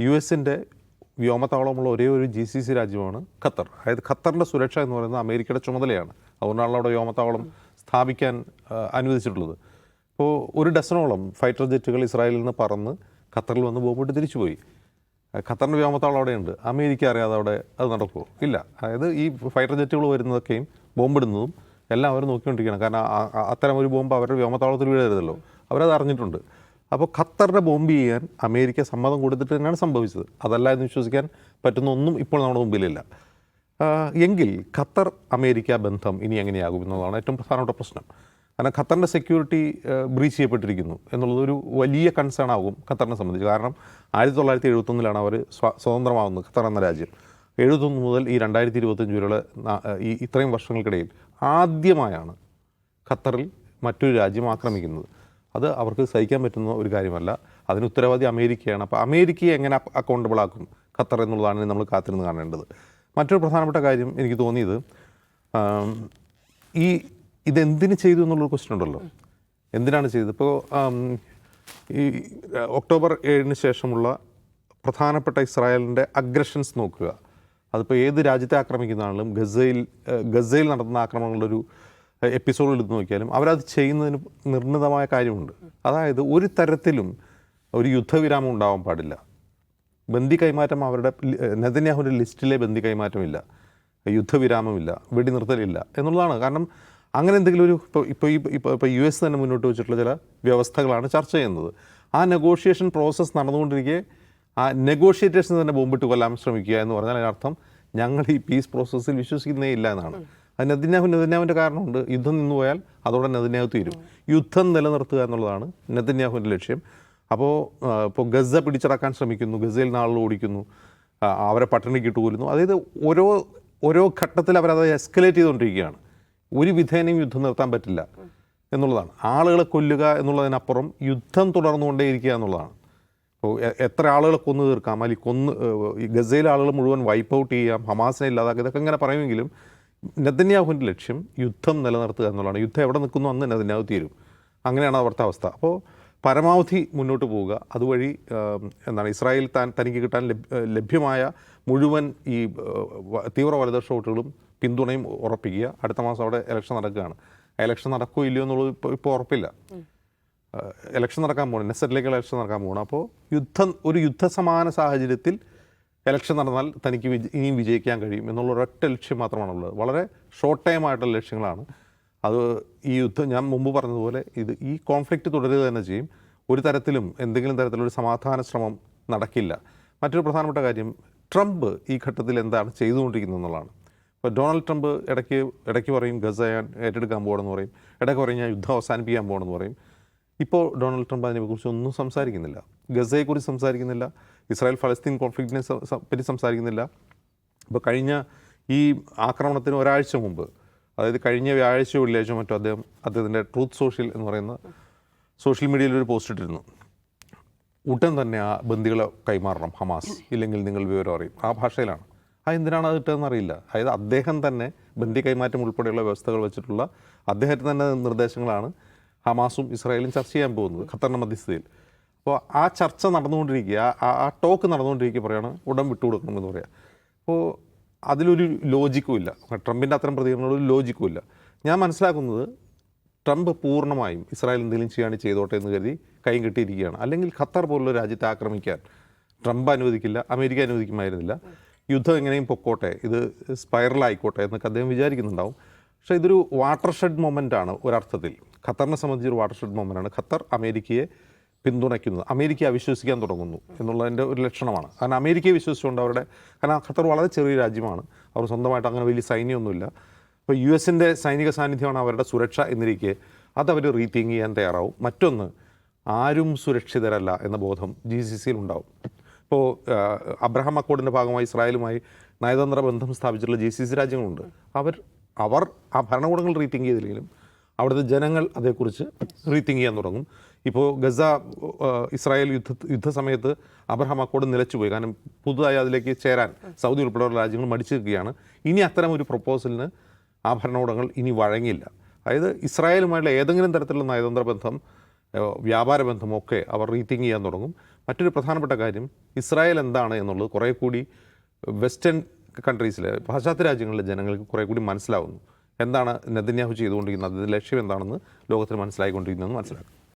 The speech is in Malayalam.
യു എസിന്റെ വ്യോമത്താവളമുള്ള ഒരേ ഒരു ജി സി സി രാജ്യമാണ് ഖത്തർ. അതായത് ഖത്തറിന്റെ സുരക്ഷ എന്ന് പറയുന്നത് അമേരിക്കയുടെ ചുമതലയാണ്. അതുകൊണ്ടാണല്ലോ അവിടെ വ്യോമത്താവളം സ്ഥാപിക്കാൻ അനുവദിച്ചിട്ടുള്ളത്. ഇപ്പോൾ ഒരു ഡസനോളം ഫൈറ്റർ ജെറ്റുകൾ ഇസ്രായേലിൽ നിന്ന് പറന്ന് ഖത്തറിൽ വന്ന് ബോംബിട്ട് തിരിച്ചുപോയി. ഖത്തറിന്റെ വ്യോമത്താവളം അവിടെയുണ്ട്. അമേരിക്ക അറിയാതെ അവിടെ അത് നടക്കുമോ ഇല്ല. അതായത് ഈ ഫൈറ്റർ ജെറ്റുകൾ വരുന്നതൊക്കെയും ബോംബിടുന്നതും എല്ലാം അവർ നോക്കിക്കൊണ്ടിരിക്കണം കാരണം അത്തരം ഒരു ബോംബ് അവരുടെ വ്യോമത്താവളത്തിൽ വീഴരുതല്ലോ. അവരത് അറിഞ്ഞിട്ടുണ്ട് അപ്പോൾ ഖത്തറിനെ ബോംബ് ചെയ്യാൻ അമേരിക്ക സമ്മതം കൊടുത്തിട്ട് തന്നെയാണ് സംഭവിച്ചത്. അതല്ല എന്ന് വിശ്വസിക്കാൻ പറ്റുന്ന ഒന്നും ഇപ്പോൾ നമ്മുടെ മുമ്പിലില്ല. എങ്കിൽ ഖത്തർ അമേരിക്ക ബന്ധം ഇനി എങ്ങനെയാകും എന്നതാണ് ഏറ്റവും പ്രധാനപ്പെട്ട പ്രശ്നം. കാരണം ഖത്തറിന്റെ സെക്യൂരിറ്റി ബ്രീച്ച് ചെയ്യപ്പെട്ടിരിക്കുന്നു എന്നുള്ളത് ഒരു വലിയ കൺസേൺ ആകും ഖത്തറിനെ സംബന്ധിച്ച്. കാരണം ആയിരത്തി തൊള്ളായിരത്തി എഴുപത്തൊന്നിലാണ് അവർ സ്വ സ്വതന്ത്രമാകുന്നത് ഖത്തർ എന്ന രാജ്യം. എഴുപത്തൊന്ന് മുതൽ ഈ രണ്ടായിരത്തി ഇരുപത്തഞ്ച് വരെയുള്ള ഈ ഇത്രയും വർഷങ്ങൾക്കിടയിൽ ആദ്യമായാണ് ഖത്തറിൽ മറ്റൊരു രാജ്യം ആക്രമിക്കുന്നത്. അത് അവർക്ക് സഹിക്കാൻ പറ്റുന്ന ഒരു കാര്യമല്ല. അതിന് ഉത്തരവാദി അമേരിക്കയാണ്. അപ്പോൾ അമേരിക്കയെ എങ്ങനെ അക്കൗണ്ടബിൾ ആക്കും? ഖത്തർ എന്നുള്ളതാണ് നമ്മൾ കാത്തിരുന്ന് കാണേണ്ടത്. മറ്റൊരു പ്രധാനപ്പെട്ട കാര്യം എനിക്ക് തോന്നിയത് ഈ ഇതെന്തിന് ചെയ്തു എന്നുള്ളൊരു ക്വസ്റ്റ്യൻ ഉണ്ടല്ലോ. എന്തിനാണ് ചെയ്തത്? ഇപ്പോൾ ഈ ഒക്ടോബർ ഏഴിന് ശേഷമുള്ള പ്രധാനപ്പെട്ട ഇസ്രായേലിന്റെ അഗ്രഷൻസ് നോക്കുക. അതിപ്പോൾ ഏത് രാജ്യത്തെ ആക്രമിക്കുന്നതാണെങ്കിലും ഗസയിൽ ഗസയിൽ നടത്തുന്ന ആക്രമണങ്ങളുടെ ഒരു എപ്പിസോഡ് എടുത്ത് നോക്കിയാലും അവരത് ചെയ്യുന്നതിന് നിർണിതമായ കാര്യമുണ്ട്. അതായത് ഒരു തരത്തിലും ഒരു യുദ്ധവിരാമം ഉണ്ടാവാൻ പാടില്ല. ബന്ദി കൈമാറ്റം അവരുടെ നെതന്യാഹുവിന്റെ ലിസ്റ്റിലെ ബന്ദി കൈമാറ്റമില്ല. യുദ്ധവിരാമമില്ല. വെടിനിർത്തലില്ല എന്നുള്ളതാണ്. കാരണം അങ്ങനെ എന്തെങ്കിലും ഒരു ഇപ്പോൾ ഇപ്പോൾ ഈ ഇപ്പോൾ ഇപ്പോൾ യു എസ് തന്നെ മുന്നോട്ട് വെച്ചിട്ടുള്ള ചില വ്യവസ്ഥകളാണ് ചർച്ച ചെയ്യുന്നത്. ആ നെഗോഷിയേഷൻ പ്രോസസ്സ് നടന്നുകൊണ്ടിരിക്കെ ആ നെഗോഷിയേറ്റേഴ്സിന് തന്നെ ബോംബിട്ട് കൊല്ലാൻ ശ്രമിക്കുക എന്ന് പറഞ്ഞാൽ അതിനർത്ഥം ഞങ്ങൾ ഈ പീസ് പ്രോസസ്സിൽ വിശ്വസിക്കുന്നേ ഇല്ല എന്നാണ്. നെതന്യാഹു നെതന്യാഹുവിന്റെ കാരണമുണ്ട്. യുദ്ധം നിന്ന് പോയാൽ അതോടെ നെതന്യാഹു തീരും. യുദ്ധം നിലനിർത്തുക എന്നുള്ളതാണ് നെതന്യാഹുവിന്റെ ലക്ഷ്യം. അപ്പോൾ ഇപ്പോൾ ഗസ പിടിച്ചടക്കാൻ ശ്രമിക്കുന്നു. ഗസയിൽ നാളുകൾ ഓടിക്കുന്നു. അവരെ പട്ടിണിക്ക് ഇട്ട് കൊല്ലുന്നു. അതായത് ഓരോ ഓരോ ഘട്ടത്തിൽ അവരത് എസ്കലേറ്റ് ചെയ്തുകൊണ്ടിരിക്കുകയാണ്. ഒരു വിധേനയും യുദ്ധം നിർത്താൻ പറ്റില്ല എന്നുള്ളതാണ്. ആളുകളെ കൊല്ലുക എന്നുള്ളതിനപ്പുറം യുദ്ധം തുടർന്നുകൊണ്ടേയിരിക്കുക എന്നുള്ളതാണ്. ഇപ്പോൾ എത്ര ആളുകളെ കൊന്നു തീർക്കാം? അല്ലെങ്കിൽ കൊന്ന് ഗസയിലെ ആളുകൾ മുഴുവൻ വൈപ്പ് ഔട്ട് ചെയ്യാം ഹമാസിനെ ഇല്ലാതാക്കുക ഇതൊക്കെ ഇങ്ങനെ പറയുമെങ്കിലും നെതന്യാഹുവിന്റെ ലക്ഷ്യം യുദ്ധം നിലനിർത്തുക എന്നുള്ളതാണ്. യുദ്ധം എവിടെ നിൽക്കുന്നു അന്ന് നെതന്യാഹു തീരും. അങ്ങനെയാണ് അവിടുത്തെ അവസ്ഥ. അപ്പോൾ പരമാവധി മുന്നോട്ട് പോവുക. അതുവഴി എന്താണ് ഇസ്രായേൽ താൻ തനിക്ക് കിട്ടാൻ ലഭ്യ- ലഭ്യമായ മുഴുവൻ ഈ തീവ്ര വലതുപക്ഷ വോട്ടുകളും പിന്തുണയും ഉറപ്പിക്കുക. അടുത്ത മാസം അവിടെ ഇലക്ഷൻ നടക്കുകയാണ്. ഇലക്ഷൻ നടക്കുമോ ഇല്ലയോ എന്നുള്ളത് ഇപ്പോൾ ഇപ്പോൾ ഉറപ്പില്ല. ഇലക്ഷൻ നടക്കാൻ പോകണം. നെസറ്റിലേക്ക് ഇലക്ഷൻ നടക്കാൻ പോകണം. അപ്പോൾ യുദ്ധം ഒരു യുദ്ധസമാന സാഹചര്യത്തിൽ ഇലക്ഷൻ നടന്നാൽ തനിക്ക് ഇനിയും വിജയിക്കാൻ കഴിയും എന്നുള്ള ഒരൊറ്റ ലക്ഷ്യം മാത്രമാണുള്ളത്. വളരെ ഷോർട്ട് ടൈം ആയിട്ടുള്ള ലക്ഷ്യങ്ങളാണ്. അത് ഈ യുദ്ധം ഞാൻ മുമ്പ് പറഞ്ഞതുപോലെ ഇത് ഈ കോൺഫ്ലിക്റ്റ് തുടരുക തന്നെ ചെയ്യും. ഒരു തരത്തിലും എന്തെങ്കിലും തരത്തിലൊരു സമാധാന ശ്രമം നടക്കില്ല. മറ്റൊരു പ്രധാനപ്പെട്ട കാര്യം ട്രംപ് ഈ ഘട്ടത്തിൽ എന്താണ് ചെയ്തുകൊണ്ടിരിക്കുന്നത് എന്നുള്ളതാണ്. ഇപ്പോൾ ഡൊണാൾഡ് ട്രംപ് ഇടയ്ക്ക് ഇടയ്ക്ക് പറയും ഗസ ഞാൻ ഏറ്റെടുക്കാൻ പോകണമെന്ന് പറയും. ഇടയ്ക്ക് പറയും ഞാൻ യുദ്ധം അവസാനിപ്പിക്കാൻ പോകണമെന്ന് പറയും. ഇപ്പോൾ ഡൊണാൾഡ് ട്രംപ് അതിനെക്കുറിച്ച് ഒന്നും സംസാരിക്കുന്നില്ല. ഗസയെക്കുറിച്ച് സംസാരിക്കുന്നില്ല. ഇസ്രായേൽ ഫലസ്തീൻ കോൺഫ്ലിക്റ്റിനെ പറ്റി സംസാരിക്കുന്നില്ല. ഇപ്പോൾ കഴിഞ്ഞ ഈ ആക്രമണത്തിന് ഒരാഴ്ച മുമ്പ് അതായത് കഴിഞ്ഞ വ്യാഴാഴ്ച വെള്ളിയാഴ്ച മറ്റോ അദ്ദേഹം അദ്ദേഹത്തിന്റെ ട്രൂത്ത് സോഷ്യൽ എന്ന് പറയുന്ന സോഷ്യൽ മീഡിയയിൽ ഒരു പോസ്റ്റ് ഇട്ടിരുന്നു. ഉടൻ തന്നെ ആ ബന്ദികളെ കൈമാറണം ഹമാസ്. ഇല്ലെങ്കിൽ നിങ്ങൾ വിവരം അറിയും. ആ ഭാഷയിലാണ്. ആ എന്തിനാണ് അത് ഇട്ടതെന്ന് അറിയില്ല. അതായത് അദ്ദേഹം തന്നെ ബന്ദി കൈമാറ്റം ഉൾപ്പെടെയുള്ള വ്യവസ്ഥകൾ വെച്ചിട്ടുള്ള അദ്ദേഹത്തിന് തന്നെ നിർദ്ദേശങ്ങളാണ്. ഹമാസും ഇസ്രായേലും ചർച്ച ചെയ്യാൻ പോകുന്നത് ഖത്തറിന്റെ മധ്യസ്ഥതയിൽ. അപ്പോൾ ആ ചർച്ച നടന്നുകൊണ്ടിരിക്കുക ആ- ആ ടോക്ക് നടന്നുകൊണ്ടിരിക്കുക പറയുകയാണ് ഉടൻ വിട്ടുകൊടുക്കണമെന്ന് പറയാം. അപ്പോൾ അതിലൊരു ലോജിക്കും ഇല്ല. ട്രംപിന്റെ അത്തരം പ്രതികരണങ്ങളൊരു ലോജിക്കും ഇല്ല. ഞാൻ മനസ്സിലാക്കുന്നത് ട്രംപ് പൂർണമായും ഇസ്രായേൽ എന്തെങ്കിലും ചെയ്യാണ് ചെയ്തോട്ടെ എന്ന് കരുതി കൈയും കിട്ടിയിരിക്കുകയാണ്. അല്ലെങ്കിൽ ഖത്തർ പോലുള്ള രാജ്യത്തെ ആക്രമിക്കാൻ ട്രംപ് അനുവദിക്കില്ല അമേരിക്ക അനുവദിക്കുമായിരുന്നില്ല. യുദ്ധം എങ്ങനെയും പൊക്കോട്ടെ ഇത് സ്പൈറലായിക്കോട്ടെ എന്നൊക്കെ അദ്ദേഹം വിചാരിക്കുന്നുണ്ടാവും. പക്ഷേ ഇതൊരു വാട്ടർ ഷെഡ് മൊമെന്റ് ആണ് ഒരർത്ഥത്തിൽ. ഖത്തറിനെ സംബന്ധിച്ച് ഒരു വാട്ടർ ഷെഡ് മൊമെന്റ് ആണ് ഖത്തർ അമേരിക്കയെ പിന്തുണയ്ക്കുന്നത് അമേരിക്ക അവിശ്വസിക്കാൻ തുടങ്ങുന്നു എന്നുള്ളതിന്റെ ഒരു ലക്ഷണമാണ്. കാരണം അമേരിക്കയെ വിശ്വസിച്ചുകൊണ്ട് അവരുടെ കാരണം ഖത്തർ വളരെ ചെറിയ രാജ്യമാണ്. അവർ സ്വന്തമായിട്ട് അങ്ങനെ വലിയ സൈന്യമൊന്നുമില്ല. ഇപ്പോൾ യു എസിന്റെ സൈനിക സാന്നിധ്യമാണ് അവരുടെ സുരക്ഷ എന്നിരിക്കെ. അതവർ റീതിങ്ക് ചെയ്യാൻ തയ്യാറാവും. മറ്റൊന്ന് ആരും സുരക്ഷിതരല്ല എന്ന ബോധം ജി സി സിയിൽ ഉണ്ടാവും ഇപ്പോൾ അബ്രഹാം അക്കോഡിന്റെ ഭാഗമായി ഇസ്രായേലുമായി നയതന്ത്ര ബന്ധം സ്ഥാപിച്ചിട്ടുള്ള ജി സി സി രാജ്യങ്ങളുണ്ട്. അവർ അവർ ആ ഭരണകൂടങ്ങൾ റീത്തിങ്ക് ചെയ്തില്ലെങ്കിലും അവിടുത്തെ ജനങ്ങൾ അതേക്കുറിച്ച് റീത്തിങ്ക് ചെയ്യാൻ തുടങ്ങും. ഇപ്പോൾ ഗസ ഇസ്രായേൽ യുദ്ധ യുദ്ധസമയത്ത് അബ്രഹാം അക്കോട് നിലച്ചുപോയി. കാരണം പുതുതായി അതിലേക്ക് ചേരാൻ സൗദി ഉൾപ്പെടെയുള്ള രാജ്യങ്ങൾ മടിച്ചു നിൽക്കുകയാണ്. ഇനി അത്തരം ഒരു പ്രപ്പോസലിന് ആ ഭരണകൂടങ്ങൾ ഇനി വഴങ്ങില്ല അതായത് ഇസ്രായേലുമായുള്ള ഏതെങ്കിലും തരത്തിലുള്ള നയതന്ത്ര ബന്ധം വ്യാപാര ബന്ധമൊക്കെ അവർ റീത്തിങ്ക് ചെയ്യാൻ തുടങ്ങും. മറ്റൊരു പ്രധാനപ്പെട്ട കാര്യം ഇസ്രായേൽ എന്താണ് എന്നുള്ളത് കുറേ കൂടി വെസ്റ്റേൺ കൺട്രീസിലെ പാശ്ചാത്യ രാജ്യങ്ങളിലെ ജനങ്ങൾക്ക് കുറേ കൂടി മനസ്സിലാവുന്നു. എന്താണ് നെതന്യാഹു ചെയ്തുകൊണ്ടിരിക്കുന്നത്? അതിന്റെ ലക്ഷ്യം എന്താണെന്ന് ലോകത്തിന് മനസ്സിലായിക്കൊണ്ടിരിക്കുന്നതെന്ന് മനസ്സിലാക്കും